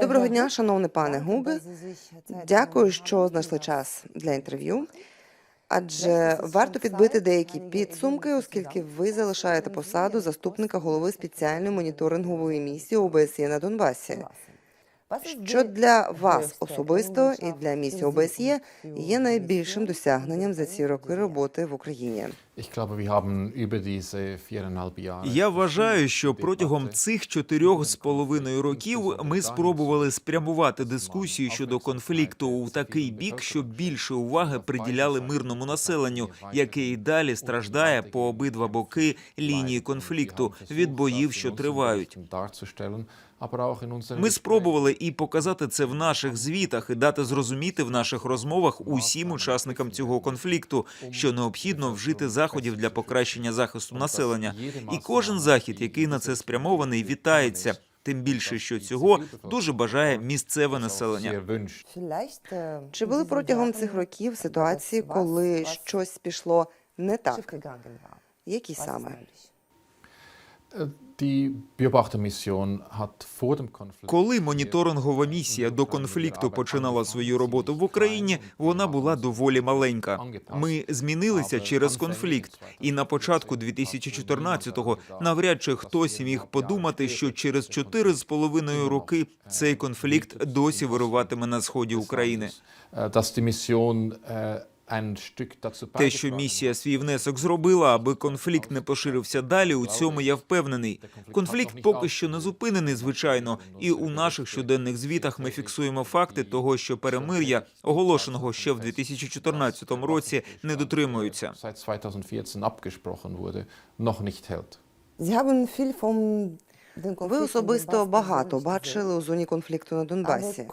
Доброго дня, шановний пане Губе. Дякую, що знайшли час для інтерв'ю. Адже варто підбити деякі підсумки, оскільки ви залишаєте посаду заступника голови спеціальної моніторингової місії ОБСЄ на Донбасі. Що для вас особисто і для місії ОБСЄ є найбільшим досягненням за ці роки роботи в Україні? Я вважаю, що протягом цих чотирьох з половиною років ми спробували спрямувати дискусію щодо конфлікту у такий бік, щоб більше уваги приділяли мирному населенню, яке і далі страждає по обидва боки лінії конфлікту від боїв, що тривають. Ми спробували і показати це в наших звітах, і дати зрозуміти в наших розмовах усім учасникам цього конфлікту, що необхідно вжити заходів для покращення захисту населення. І кожен захід, який на це спрямований, вітається. Тим більше, що цього дуже бажає місцеве населення. Чи були протягом цих років ситуації, коли щось пішло не так? Які саме? Die Beobachtermission hat vor dem Konflikt Коли моніторингова місія до конфлікту починала свою роботу в Україні, вона була доволі маленька. Ми змінилися через конфлікт, і на початку 2014-го навряд чи хтось міг подумати, що через чотири з половиною роки цей конфлікт досі вируватиме на сході України. dass die Mission Те, що місія свій внесок зробила, аби конфлікт не поширився далі, у цьому я впевнений. Конфлікт поки що не зупинений, звичайно, і у наших щоденних звітах ми фіксуємо факти того, що перемир'я, оголошеного ще в 2014 році, не дотримуються. seit 2014 abgesprochen wurde, noch nicht hält. Ви особисто багато бачили у зоні конфлікту на Донбасі,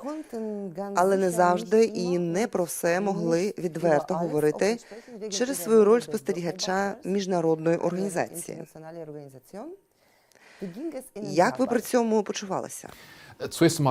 але не завжди і не про все могли відверто говорити через свою роль спостерігача міжнародної організації. Як ви при цьому почувалися? Zuerst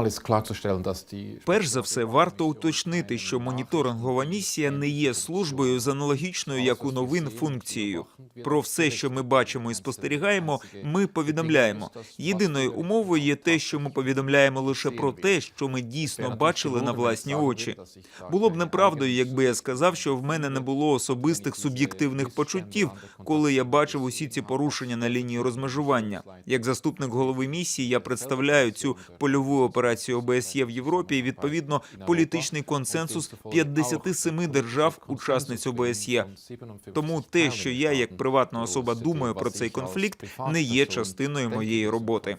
die Перш за все, варто уточнити, що моніторингова місія не є службою з аналогічною, як у новин, функцією. Про все, що ми бачимо і спостерігаємо, ми повідомляємо. Єдиною умовою є те, що ми повідомляємо лише про те, що ми дійсно бачили на власні очі. Було б неправдою, якби я сказав, що в мене не було особистих суб'єктивних почуттів, коли я бачив усі ці порушення на лінії розмежування. Як заступник голови місії, я представляю цю польову операцію ОБСЄ в Європі і відповідно політичний консенсус 57 держав-учасниць ОБСЄ. Тому те, що я як приватна особа думаю про цей конфлікт, не є частиною моєї роботи.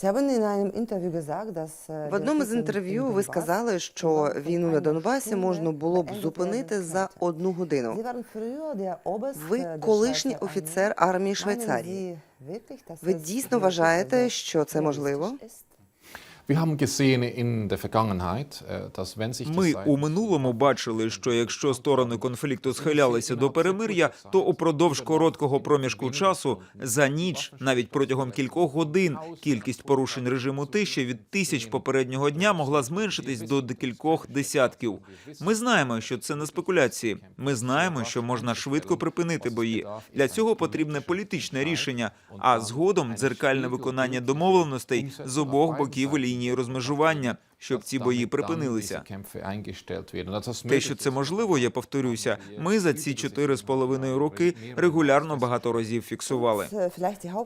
Konflikt in einem Interview gesagt, dass В одному з інтерв'ю ви сказали, що війну на Донбасі можна було б зупинити за одну годину. Ви колишній офіцер армії Швейцарії. Ви дійсно вважаєте, що це можливо? Ми Seiten у минулому бачили, що якщо сторони конфлікту схилялися до перемир'я, то упродовж короткого проміжку часу за ніч, навіть протягом кількох годин, кількість порушень режиму тиші від тисяч попереднього дня могла зменшитись до декількох десятків. Ми знаємо, що це не спекуляції. Ми знаємо, що можна швидко припинити бої. Для цього потрібне політичне рішення, а згодом дзеркальне виконання домовленостей з обох боків лінії розмежування, щоб ці бої припинилися. Те, що це можливо, я повторюся. Ми за ці чотири з половиною роки регулярно багато разів фіксували.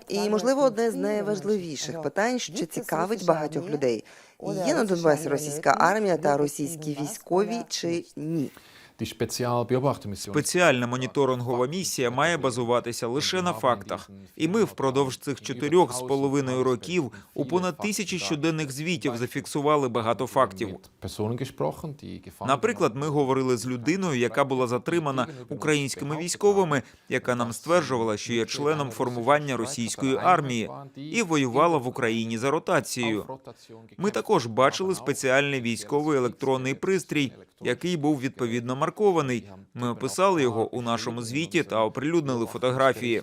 І можливо, одне з найважливіших питань, що цікавить багатьох людей: є на Донбасі російська армія та російські військові чи ні? Спеціальна моніторингова місія має базуватися лише на фактах. І ми впродовж цих чотирьох з половиною років у понад тисячі щоденних звітів зафіксували багато фактів. Наприклад, ми говорили з людиною, яка була затримана українськими військовими, яка нам стверджувала, що є членом формування російської армії і воювала в Україні за ротацією. Ми також бачили спеціальний військовий електронний пристрій, який був відповідно маркований. Замаркований. Ми описали його у нашому звіті та оприлюднили фотографії.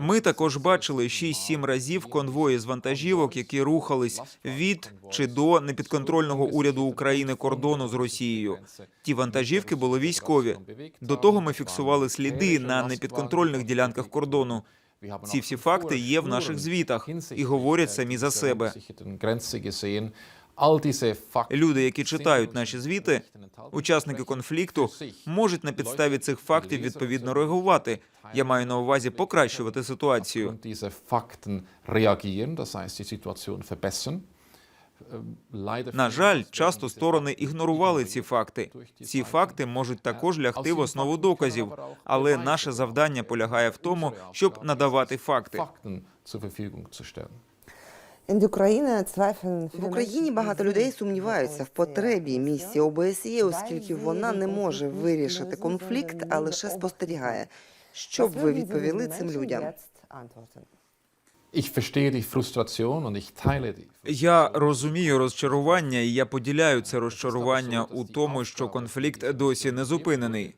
Ми також бачили 6-7 разів конвої з вантажівок, які рухались від чи до непідконтрольного уряду України кордону з Росією. Ті вантажівки були військові. До того ми фіксували сліди на непідконтрольних ділянках кордону. Ці всі факти є в наших звітах і говорять самі за себе. Люди, які читають наші звіти, учасники конфлікту, можуть на підставі цих фактів відповідно реагувати. Я маю на увазі покращувати ситуацію. Ähm, Leider На жаль, часто сторони ігнорували ці факти. Ці факти можуть також лягти в основу доказів, але наше завдання полягає в тому, щоб надавати факти. В Україні багато людей сумніваються в потребі місії ОБСЄ, оскільки вона не може вирішити конфлікт, а лише спостерігає. Що б ви відповіли цим людям? Ich verstehe die Frustration und ich teile die. Я розумію розчарування, і я поділяю це розчарування у тому, що конфлікт досі не зупинений.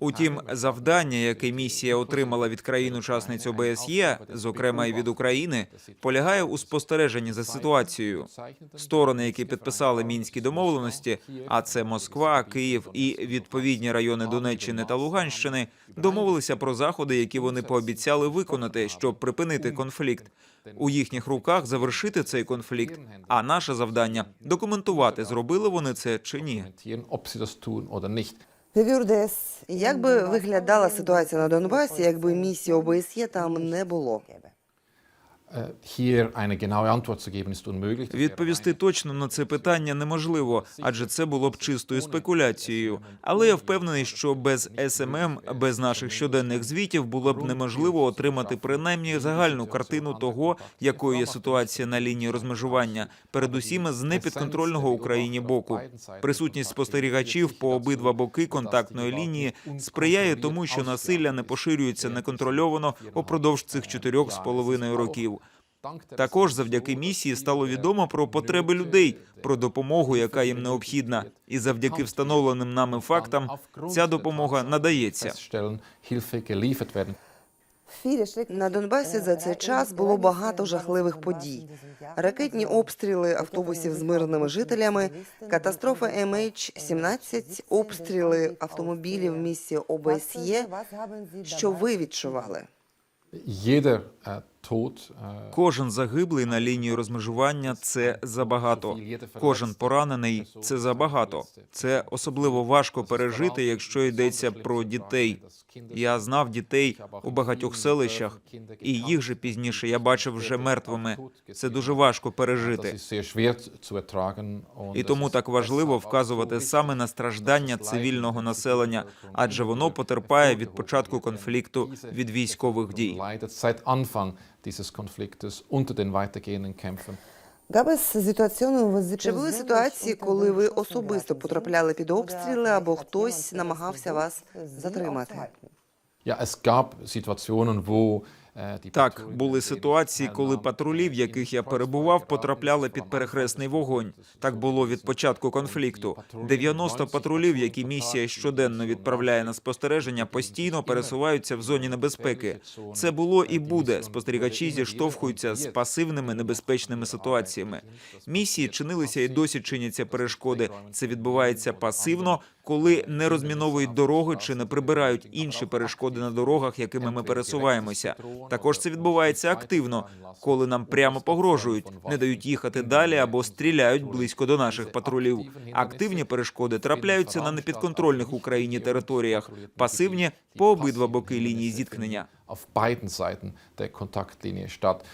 Утім, завдання, яке місія отримала від країн-учасниць ОБСЄ, зокрема і від України, полягає у спостереженні за ситуацією. Сторони, які підписали мінські домовленості, а це Москва, Київ і відповідні райони Донеччини та Луганщини, домовилися про заходи, які вони пообіцяли виконати, щоб припинити конфлікт. У їхніх руках завершити цей конфлікт. А наше завдання документувати, зробили вони це чи ні. Як би виглядала ситуація на Донбасі, якби місії ОБСЄ там не було? Відповісти точно на це питання неможливо, адже це було б чистою спекуляцією. Але я впевнений, що без СММ, без наших щоденних звітів, було б неможливо отримати принаймні загальну картину того, якою є ситуація на лінії розмежування, передусім з непідконтрольного Україні боку. Присутність спостерігачів по обидва боки контактної лінії сприяє тому, що насилля не поширюється неконтрольовано упродовж цих чотирьох з половиною років. Також завдяки місії стало відомо про потреби людей, про допомогу, яка їм необхідна, і завдяки встановленим нами фактам ця допомога надається. На Донбасі за цей час було багато жахливих подій: ракетні обстріли автобусів з мирними жителями, катастрофа MH17, обстріли автомобілів місії ОБСЄ. Що ви відчували? Tod äh, Кожен загиблий на лінії розмежування це забагато. Кожен поранений це забагато. Це особливо важко пережити, якщо йдеться про дітей. Я знав дітей у багатьох селищах, і їх же пізніше я бачив вже мертвими. Це дуже важко пережити. І тому так важливо вказувати саме на страждання цивільного населення, адже воно потерпає від початку конфлікту від військових дій. Dieses Konfliktes unter den weitergehenden Kämpfen. Чи були ситуації, коли ви особисто потрапляли під обстріли або хтось намагався вас затримати? Ja, es gab Situationen, wo äh, Так, були ситуації, коли патрулі, в яких я перебував, потрапляли під перехресний вогонь. Так було від початку конфлікту. 90 патрулів, які місія щоденно відправляє на спостереження, постійно пересуваються в зоні небезпеки. Це було і буде. Спостерігачі зіштовхуються з пасивними небезпечними ситуаціями. Місії чинилися і досі чиняться перешкоди. Це відбувається пасивно, коли не розміновують дороги чи не прибирають інші перешкоди на дорогах, якими ми пересуваємося. Також це відбувається активно, коли нам прямо погрожують, не дають їхати далі або стріляють близько до наших патрулів. Активні перешкоди трапляються на непідконтрольних Україні територіях, пасивні по обидва боки лінії зіткнення. Auf beiden Seiten der Kontaktlinie statt.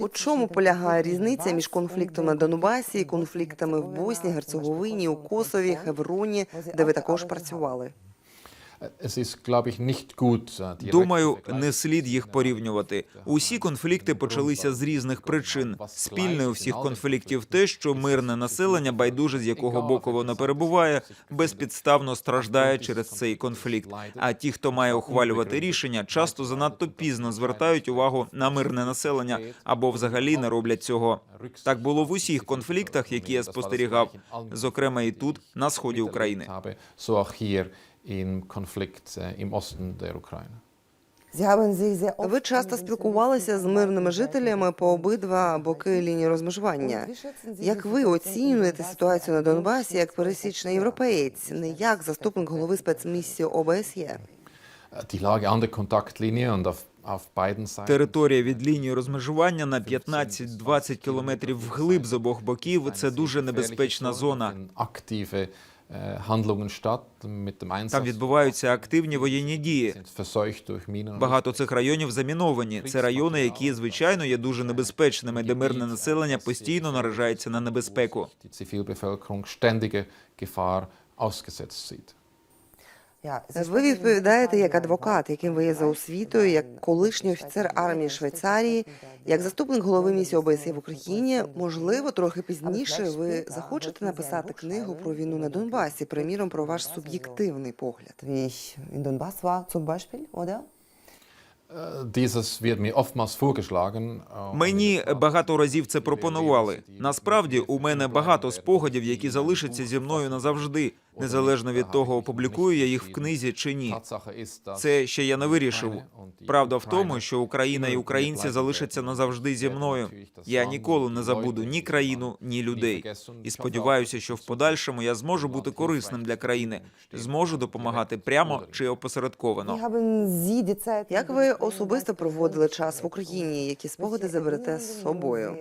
У чому полягає різниця між конфліктом на Донбасі і конфліктами в Боснії, Герцеговині, у Косові, Хевроні, де ви також працювали? Думаю, vergleichen. не слід їх порівнювати. Усі конфлікти почалися з різних причин. Спільне у всіх конфліктів те, що мирне населення, байдуже з якого боку воно перебуває, безпідставно страждає через цей конфлікт. А ті, хто має ухвалювати рішення, часто занадто пізно звертають увагу на мирне населення або взагалі не роблять цього. Так було в усіх конфліктах, які я спостерігав, зокрема і тут, на сході України. Im Konflikt äh, im Osten der Ukraine. Ви часто спілкувалися з мирними жителями по обидва боки лінії розмежування. Як ви оцінюєте ситуацію на Донбасі як пересічний європеєць, не як заступник голови спецмісії ОБСЄ? Die Lage an der Kontaktlinie und auf, auf beiden Seiten. Територія від лінії розмежування на 15-20 кілометрів вглиб з обох боків. Це дуже небезпечна зона. Aktive äh. Там відбуваються активні воєнні дії. Багато цих районів заміновані. Це райони, які звичайно є дуже небезпечними, де мирне населення постійно наражається на небезпеку. Ви відповідаєте як адвокат, яким ви є за освітою, як колишній офіцер армії Швейцарії, як заступник голови місії ОБСЄ в Україні. Можливо, трохи пізніше ви захочете написати книгу про війну на Донбасі, приміром про ваш суб'єктивний погляд. Beispiel, oder? Äh, äh, Мені багато разів це пропонували. Насправді, у мене багато спогадів, які залишаться зі мною назавжди, незалежно від того, опублікую я їх в книзі чи ні. Це ще я не вирішив. Правда в тому, що Україна і українці залишаться назавжди зі мною. Я ніколи не забуду ні країну, ні людей. І сподіваюся, що в подальшому я зможу бути корисним для країни, зможу допомагати прямо чи опосередковано. Як ви особисто проводили час в Україні? Які спогади заберете з собою?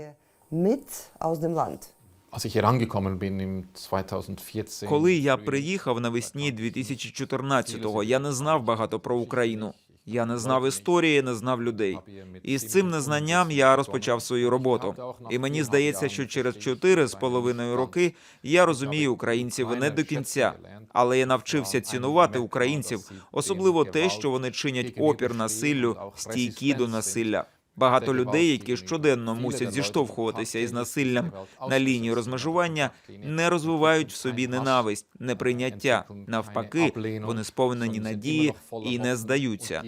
mit aus dem Land? Als ich hier angekommen bin im 2014. Коли я приїхав навесні 2014-го, я не знав багато про Україну. Я не знав історії, не знав людей. І з цим незнанням я розпочав свою роботу. І мені здається, що через чотири з половиною роки я розумію українців не до кінця, але я навчився цінувати українців, особливо те, що вони чинять опір насиллю, стійкі до насилля. Багато людей, які щоденно мусять зіштовхуватися із насиллям на лінії розмежування, не розвивають в собі ненависть, неприйняття. Навпаки, вони сповнені надії і не здаються.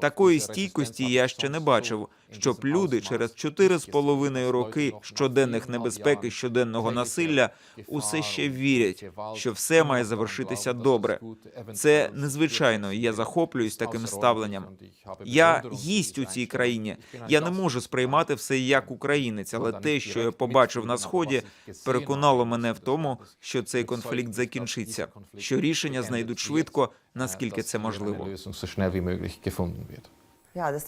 Такої стійкості я ще не бачив, щоб люди через чотири з половиною роки щоденних небезпек і щоденного насилля усе ще вірять, що все має завершитися добре. Це незвичайно. Я захоплююсь таким ставленням. Я гість у цій країні. Я не можу сприймати все як українець, але те, що я побачив на сході, переконало мене в тому, що цей конфлікт закінчиться, що рішення знайдуть швидко, наскільки це можливо.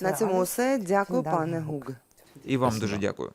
На цьому Усе все. Дякую, пане Гуг. І вам дуже дякую.